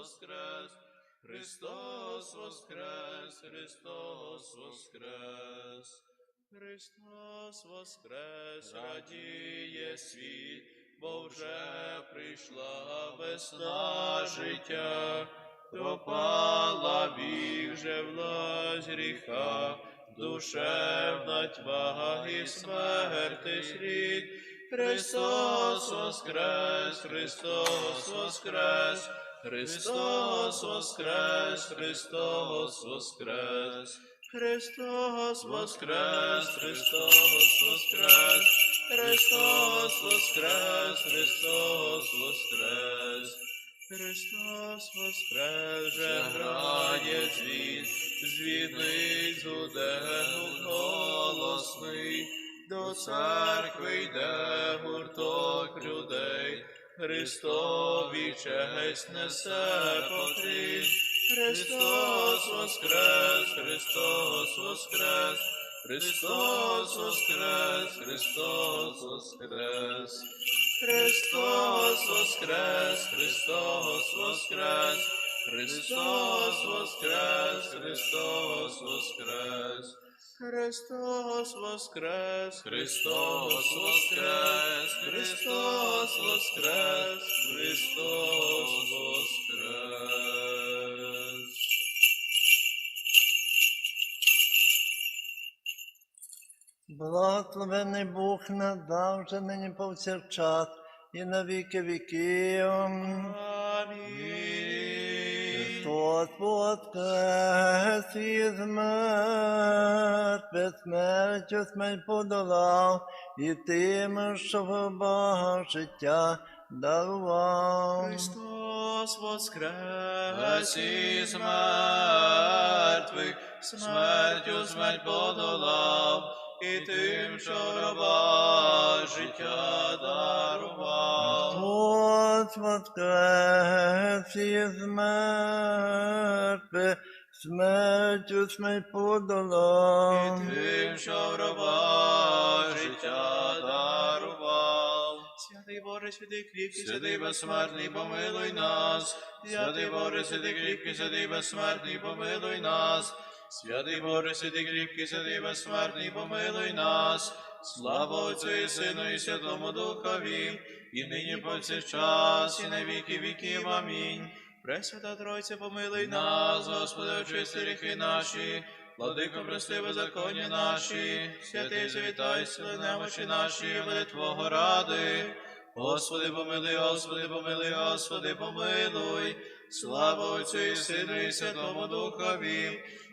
воскрес, Христос воскрес, Христос воскрес, Христос воскрес. Радіє світ, бо вже прийшла весна життя, допала вік же власть гріха, душевна тьма і смерти слід. Христос воскрес, Христос воскрес, Христос воскрес, Христос воскрес. Христос воскрес, Христос воскрес, Христос воскрес, Христос воскрес. Христос воскрес, же грає звіт, звідниць гуде голосний, до церкви йде гурток людей, Христові честь несе покрив. Христос воскрес, Христос воскрес, Христос воскрес, Христос воскрес. Христос воскрес, Христос воскрес, Христос воскрес, Христос воскрес. Христос воскрес, Христос воскрес, Христос воскрес, Христос воскрес. Благословений Бог надав же нині повсякчас і на віки віків. Христос воскрес із мертвих, смертю смерть подолав, і тим, що в Бога життя дарував. Христос воскрес із мертвих, смертю смерть подолав, і тим, що раба життя дарував. Христос воскрес із мертвих, смертю смерть І подолав. тим, що раба життя дарував. Святий Боже, святий кріпкий, святий безсмертний, помилуй нас. Святий Боже, святий кріпкий, святий безсмертний, помилуй нас. Святий Боже, святий кріпкий, святий безсмертний, помилуй нас. Слава Отцю і Сину і Святому Духові, і нині повсякчас, і на віки віків. Амінь. Пресвята Тройця, помилуй нас, Господи, очисти гріхи наші, Владико, прости беззаконня наші, святий завітай, сили немочі наші, веди Твого ради. Господи, помилуй, Господи, помилуй, Господи, помилуй. Слава Отцю і Сину і Святому Духові,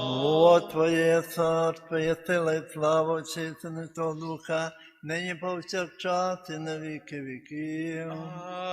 О, Твоє царство, є сила і слава очистини того Духа, нині повсякчас і на віки віків.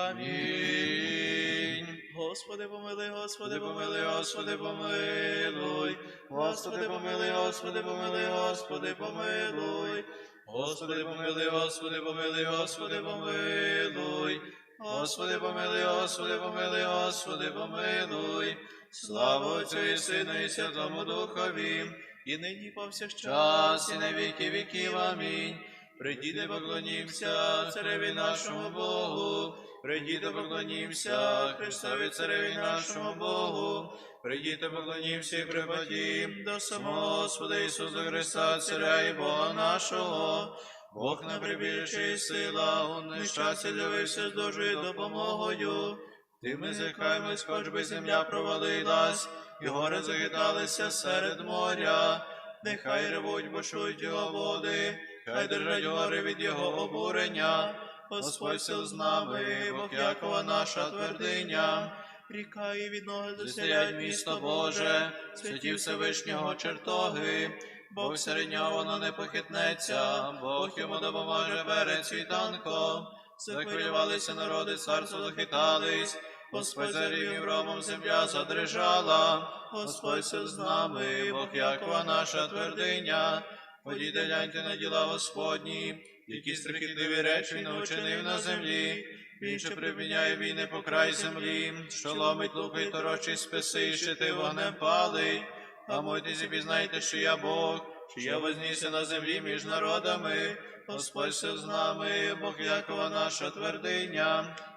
Амінь. Господи, помилуй, Господи, помилуй, Господи, помилуй. Господи, помилуй, Господи, помилуй, Господи, помилуй. Господи, помилуй, Господи, помилуй, Господи, помилуй. Господи, помилуй, Господи, помилуй, Господи, помилуй. Слава Отцю і Сину і Святому Духові, і нині повсякчас, і на віки віків. Амінь. Прийдіте, поклонімся цареві нашому Богу. Прийдіте, поклонімся Христові цареві нашому Богу. Прийдіте, поклонімся і припадім до самого Господа Ісуса Христа, Царя і Бога нашого. Бог на прибільші і сила, у нещасті дивився з Божою допомогою. Тими зикаємось, хоч би земля провалилась, і гори захиталися серед моря. Нехай ревуть, бушують його води, хай держать гори від його обурення. Господь сил з нами, Бог Якова наша твердиня. Ріка і від ноги заселяють місто Боже, святі Всевишнього чертоги. Бог серед нього воно не похитнеться, Бог йому допоможе перед світанком. Захвилювалися народи, царство захитались, Господь за рівнім ромом земля задрижала, Господь з нами, Бог Якова наша твердиня. Ходіть, гляньте на діла Господні, які страхітливі речі він учинив на землі. Він же припиняє війни по край землі, що ломить луки й торочить списи, і щити вогнем палить. Гамуйтесь і пізнайте, що я Бог, що я вознісся на землі між народами. Господь все з нами, Бог Якова наша твердиня.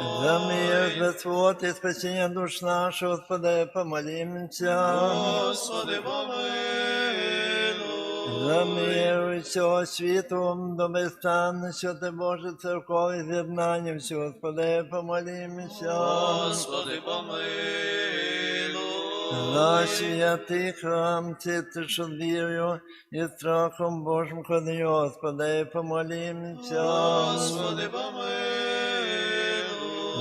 За мир, за свод и спасение душ наших, Господи, помолимся. Господи, помилуй. За мир всього світу, добрий стан, святе Боже, церков і з'єднання всі, Господи, помолимся. Господи, помилуй. За святий храм, ці що з і страхом Божим ходи, Господи, помолимся. Господи, помилуй.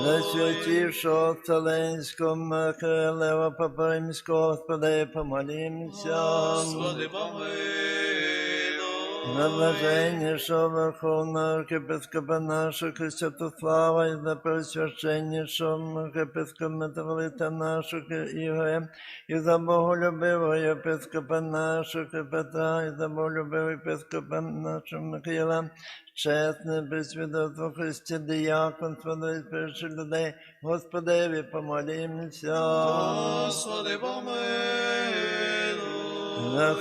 За святішого Вселенського Михайлева Папа Римського, Господи, помолимся. Господи, помилуй. За блаженнішого Верховного Архіпископа нашого Святослава і за пресвященнішого Архіпископа Митрополита нашого Ігоря, і за Боголюбивого єпископа нашого Петра, і за Боголюбивого єпископа нашого Михайла, чесне присвідоцтво Христі, діякон, перших людей, Господеві помолімся. Господи, помилуй. За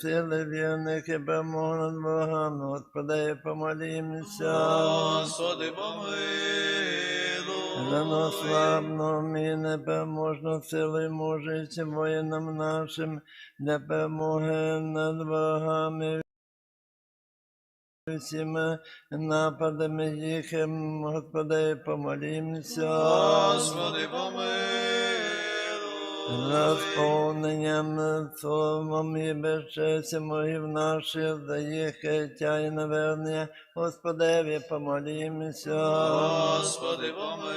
сили вірних і перемогу над ворогами, Господи, помолімся. Господи, помилуй. За наславну і непереможну силу і мужиці воїнам нашим, для перемоги над ворогами. Всіми нападами їх, Господи, помолімся. Господи, помилуй. За словом і безчестям морів наших, за їх життя і навернення, Господеві помолімся. Господи, помилуй.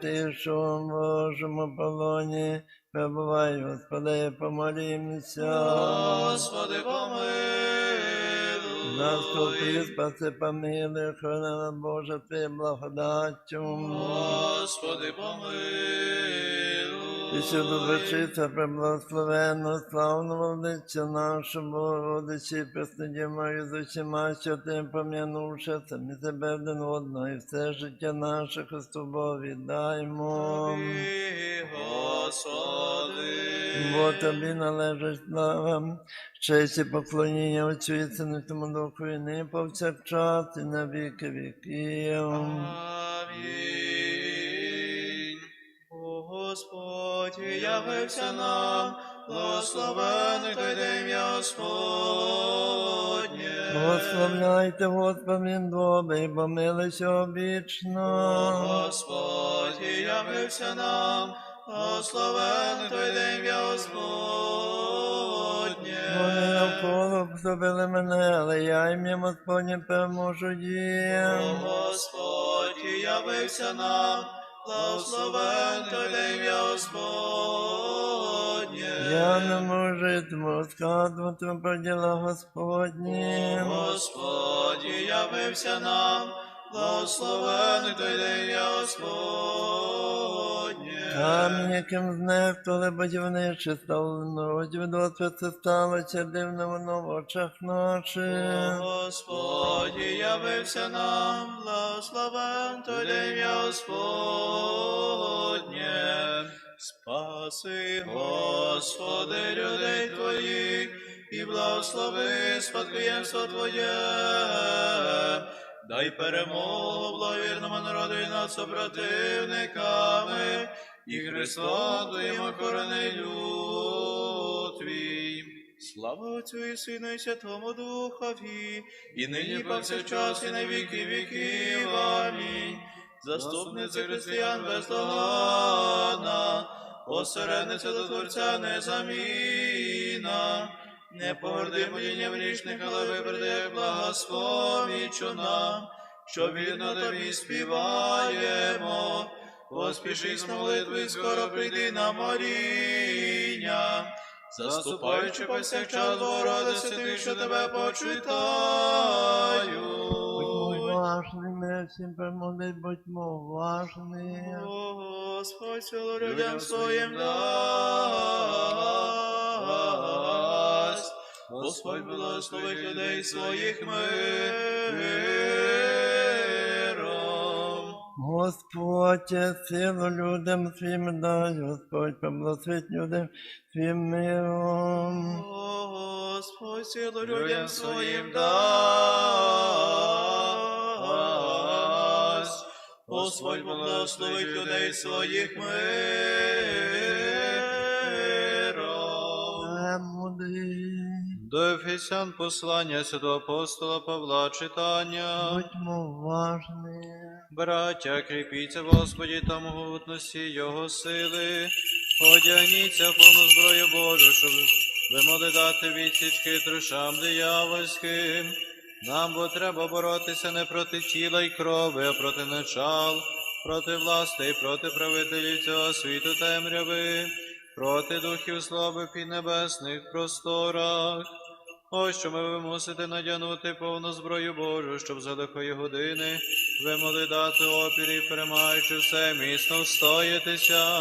Тих, що в Божому полоні, перебувай, Господи, помолімся. Господи, помилуй. Наступи, спаси, помилуй, храна Божа, Ти благодаттю. Господи, помилуй. І що доброчиця преблагословенну, славну владицю нашу, Богородиці, Преснодію Марію з усіма, що ти пом'янувши самі себе один одного, і все життя наше Христу Богу віддаймо. Тобі, Господи. Бо тобі належить слава, честь і поклоніння Отцю і Сину тому Духу, і нині повсякчас, і на віки віків. Амінь. О Господь, явився нам, благословений той день Господнє. Благословляйте, Господь, він добрий, бо милися вічно. Господь, явився нам, благословений той день ім'я Вони Господнє. навколо зробили мене, але я ім'ям Господнє переможу О їм. Господь, явився нам, благословений той день ім'я Господнє. Я не можу житиму розказувати про діла Господні. Господь, явився нам, благословений той день ім'я Господнє. Камінь, яким знехтували будівничі, стало народів, досвід сталося дивно воно в очах наших. Господь, явився нам, благословен день ім'я Господнє. Спаси, Господи, людей Твоїх, і благослови спадкоємство Твоє. Дай перемогу благовірному народу і над супротивниками, і Христом Твоїм охорони люд Твій. Слава Отцю і Сину і Святому Духові, і нині повсякчас, і на віки віків. Амінь. заступниця християн бездоганна, посередниця до Творця незамінна, не погорди молінням грішних, але виберди, як благословічу нам, що вірно тобі співаємо. Поспіши з молитви, скоро прийди на моління, заступаючи повсякчас Богородиці тих, що тебе. Будьмо уважними, всім примолить, будьмо уважні. Господь силу людям своїм дасть. Господь благословить людей своїх миром. Господь силу людям своїм дай, Господь поблагословить людям своїм миром. Господь силу людям своїм дасть. Господь благословить людей своїх миром. До Ефесян послання святого апостола Павла читання. будьмо уважні. Браття, кріпіться в Господі та могутності Його сили, одягніться повну зброю Божу, щоб ви могли дати відсіч хитрощам диявольським. Нам бо треба боротися не проти тіла й крови, а проти начал, проти власти і проти правителів цього світу темряви, проти духів слави в піднебесних просторах. Ось що ми ви мусите надягнути повну зброю Божу, щоб за лихої години ви могли дати опір і перемагаючи все міцно встоятися.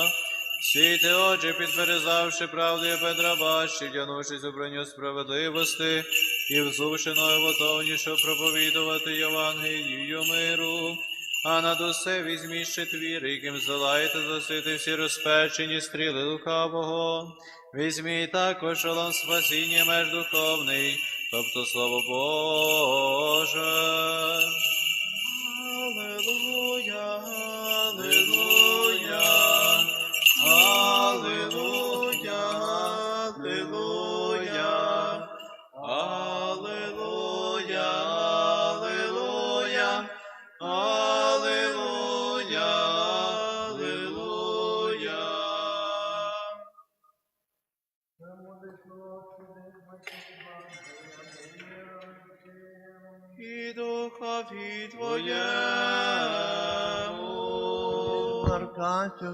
Сійте очі, підперезавши правдою Петра бащі, вдягнувшись у броню справедливості і взувши ноги готовні, щоб проповідувати Євангелію миру. А над усе візьмі ще твір, яким здолаєте засити всі розпечені стріли лукавого. Візьмі також шолом спасіння меж духовний, тобто слово Боже. Аллилуйя,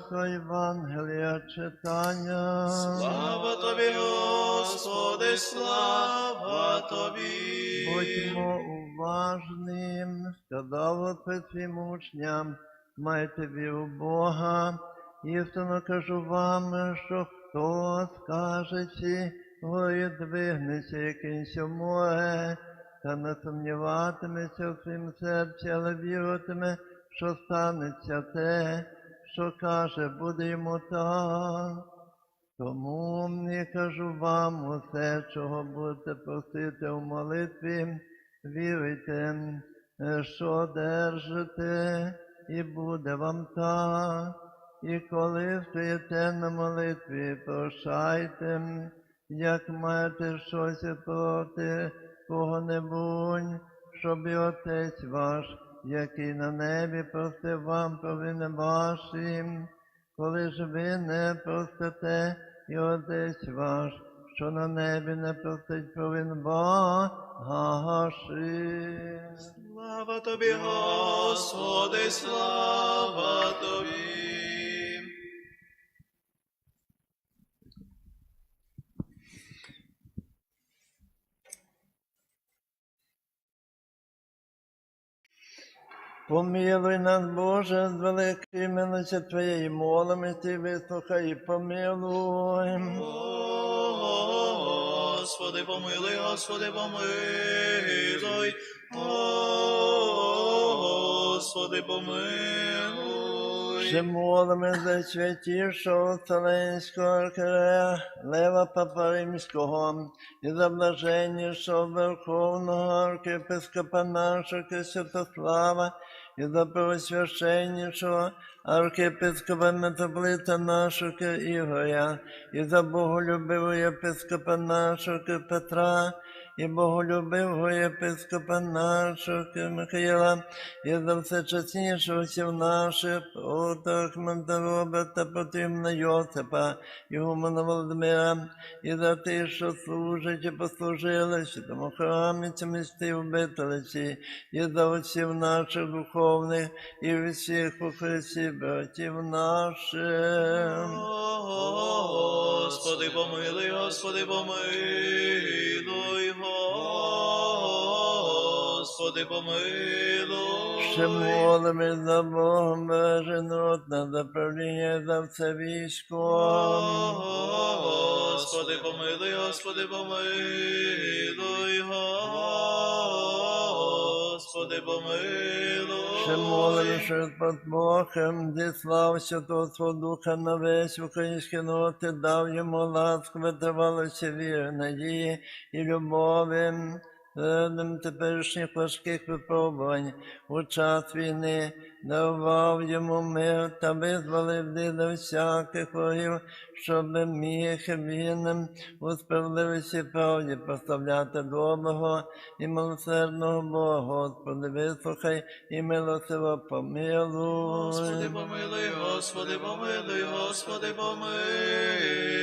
Святого Євангелія читання. Слава тобі, Господи, слава тобі. Будьмо уважні, сказав своїм учням, майте віру Бога. Істинно кажу вам, що хто скаже ці горі двигнеться, якимсь у море, та не сумніватиметься в своїм серці, але віритиме, що станеться те, що каже, буде йому так. Тому не кажу вам усе, чого будете просити у молитві, віруйте, е, що держите, і буде вам так. І коли стоїте на молитві, прощайте, як маєте щось проти кого-небудь, щоб і Отець ваш, який на небі простив вам провини ваші, коли ж ви не простите, і Отець ваш, що на небі не простить провин ваші. Слава тобі, Господи, слава тобі. Помилуй нас, Боже, з великої милості Твоєї молимо, Ти вислухай і помилуй. Господи, помилуй, Господи, помилуй. Господи, помилуй. Ще молимо за святішого Вселенського архірея Лева Папа Римського і за блаженнішого Верховного архієпископа нашого Святослава і за Первосвященнішого архієпископа митрополита нашого Ігоря, і за Боголюбивого єпископа нашого Петра, і боголюбивого єпископа нашого Михаїла, і за все чеснішого отців наших, отах Монтароба потрібна Йосипа, і Гумана Володимира, і за тих, що служать і послужили, що тому храмі цьому сти вбителиці, і за отців наших духовних, і всіх у Христі братів наших. Господи, помилуй, Господи, помилуй, Господи, помилуй. Ще молимось за Богом бережи народ на заправління за все військо. Господи, помилуй, Господи, помилуй, Господи, помилуй. Ще молимось, що під Богом зіслав Святого Свого Духа на весь український народ і дав йому ласку, витривалося віри, надії і любові. Теперішніх важких випробувань у час війни давав йому мир та визволив від всяких ворогів, щоб міг він у справедливості правді поставляти доброго і милосердного Бога. Господи, вислухай і милостиво помилуй. Господи, помилуй, Господи, помилуй, Господи, помилуй.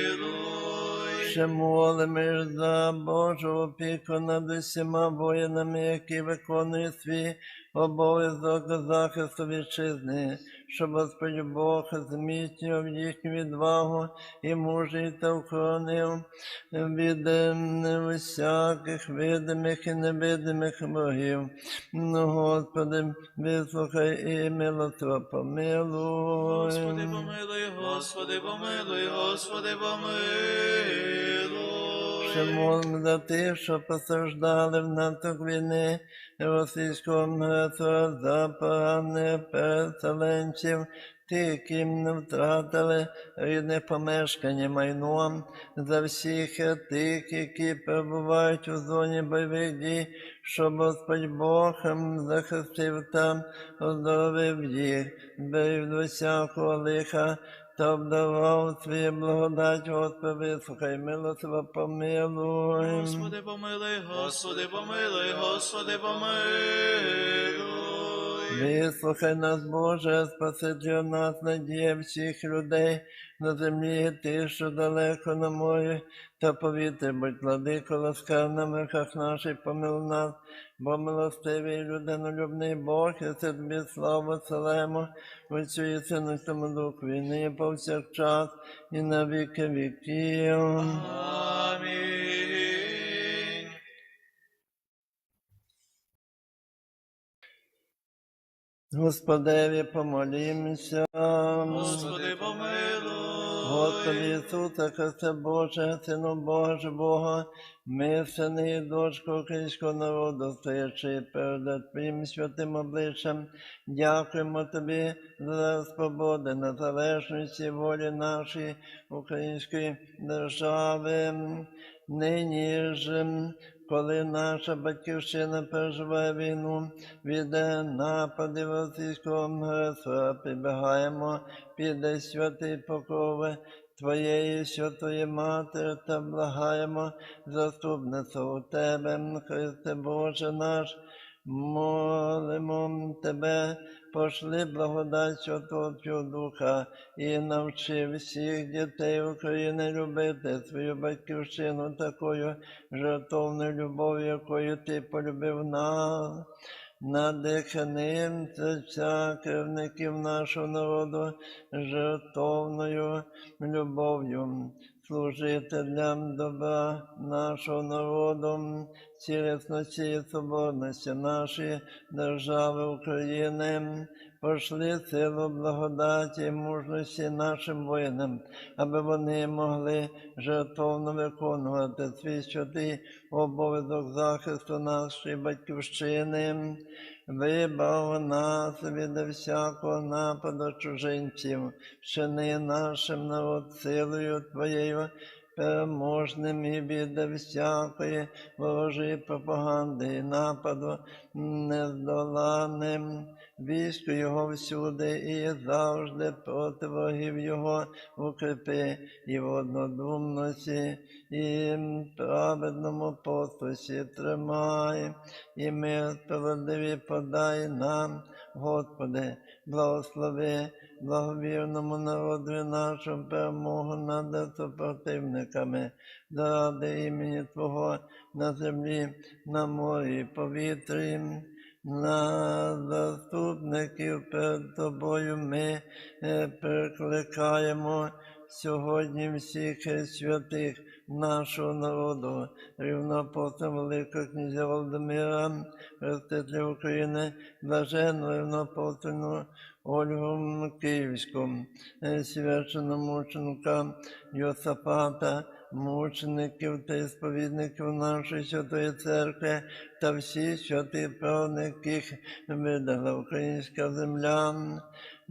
Ще молимось за Божу опіку над усіма воїнами, які виконують свій обов'язок захисту вітчизни, щоб Господь Бог зміцнював їхню відвагу і мужність та охоронив від ем, усяких видимих і невидимих ворогів. Ну, Господи, вислухай і милостиво помилуй. Господи, помилуй, Господи, помилуй, Господи, помилуй. Молимо за тих, що постраждали внаслідок війни російського за поганих переселенців, тих, які не втратили рідне помешкання майно, за всіх тих, які перебувають у зоні бойових дій, щоб Господь Бог захистив там, оздоровив їх, зберіг до всякого лиха, та обдарував свою благодать, Господи, слухай, милостиво помилуй. Господи, помилуй, Господи, помилуй, Господи, помилуй. Вислухай нас, Боже, спасителю нас, надія всіх людей на землі, ти, що далеко на морі, та повітря, будь владико, ласкав на верхах наших, помил нас, бо милостивий людинолюбний Бог, і це тобі славу целемо, Отцю і Сину, і Святому Духу, і нині повсякчас, і на віки віків. Амінь. Господеві помолімся. Господи, помилуй. Господи Ісусе Христе Боже, Сину Бога, ми, сини і дочку українського народу, стоячи перед Твоїм святим обличчям, дякуємо Тобі за свободи, незалежності і волі нашої української держави. Нині ж, коли наша батьківщина переживає війну від нападів російського агресора, прибігаємо під святий покрови Твоєї святої Матері та благаємо заступництво у Тебе, Христе Боже наш, молимо Тебе, пошли благодать Святого Духа і навчи всіх дітей України любити свою батьківщину такою жертовною любов'ю, якою Ти полюбив нас. Надиханим серця керівників нашого народу жертовною любов'ю, служити для добра нашого народу, цілісності і соборності нашої держави України. Пошли силу благодаті і мужності нашим воїнам, аби вони могли жертовно виконувати свій святий обов'язок захисту нашої батьківщини. Вибав нас від всякого нападу чужинців, вчини нашим народ силою Твоєю переможним і від всякої ворожої пропаганди і нападу нездоланим. Військо його всюди і завжди проти ворогів його укріпи, і в однодумності, і праведному послусі тримай, і мир справедливий подай нам, Господи, благослови благовірному народу нашому перемогу над супротивниками, заради імені Твого на землі, на морі, повітрі, на заступників перед Тобою ми е, прикликаємо сьогодні всіх святих нашого народу, рівнопостом Великого князя Володимира, Хрестителя України, блаженного рівнопостольного Ольгу Київську, е, священномученика Йосафата, мучеників та сповідників нашої Святої Церкви та всі святі правники, яких видала українська земля.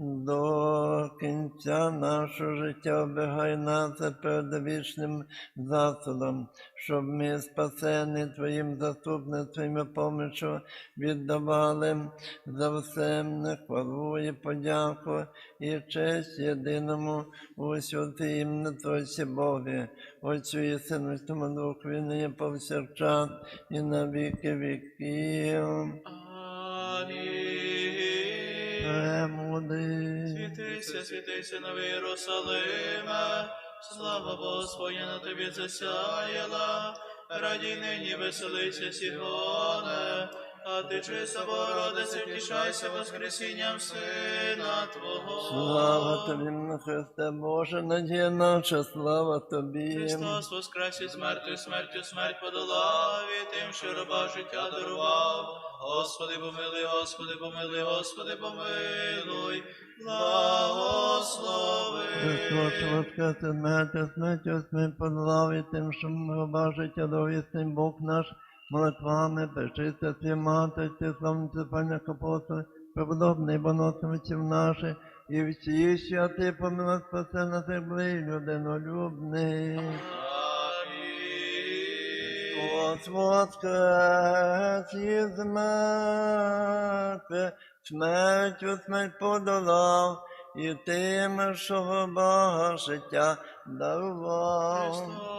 До кінця нашого життя оберігай нас перед вічним засудом, щоб ми, спасені Твоїм заступництвом і помічю, віддавали за все хвалу і подяку і честь єдиному у святим Тройці Богові, Отцю і Сину, і Святому Духові, нині повсякчас і на віки віків. Амінь. Премуди. Світися, святися, новий Єрусалиме, слава Господня на тобі засяяла, раді нині веселися Сігоне, а ти чиста Богородице, втішайся воскресінням Сина Твого. Слава тобі, Христе Боже, надія наша, слава тобі. Христос воскрес із смертю, смертю смерть подолав, і тим, що раба життя дарував. Господи, помилуй, Господи, помилуй, Господи, помилуй, благослови. Христос воскрес із смерті, смертю смерть подолав, і тим, що раба життя довісний Бог наш, молитвами, причисти свій мати, ті славниці паня апостоли, преподобний боносовичів наших, і всі святи помила спасе на ближ людинолюбний. Христос воскрес із мертвих, смертю смерть подолав, і тим, що Бога життя дарував.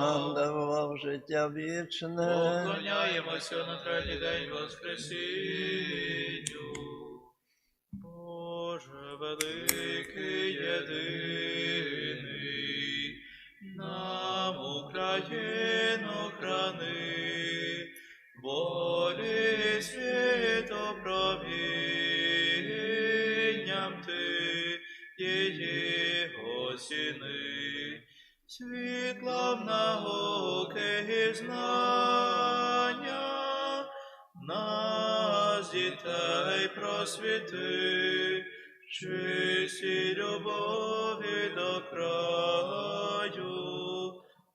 нам дарував. життя вічне. Поклоняємося на третій день Воскресінню. Боже великий єдиний, нам Україну храни, волі світу провінням ти її осіни світлом науки і знання, нас дітей просвіти, чисті любові до краю,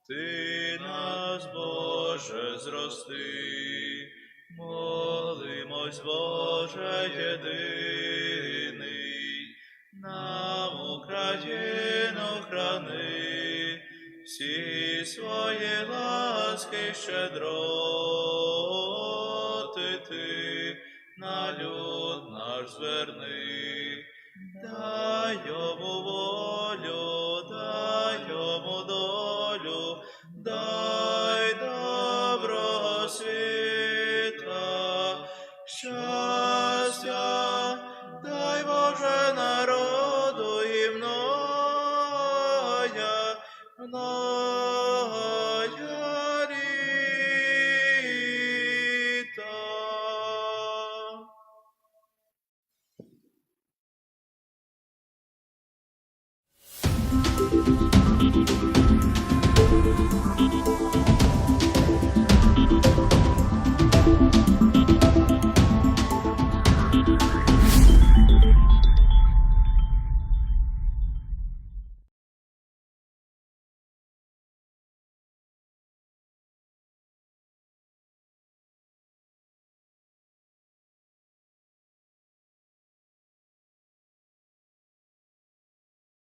ти нас, Боже, зрости, молимось, Боже єдиний, нам Україну храни, всі свої ласки щедроти ти на люд наш зверни, дай йому волю, дай йому долю, дай добро світа,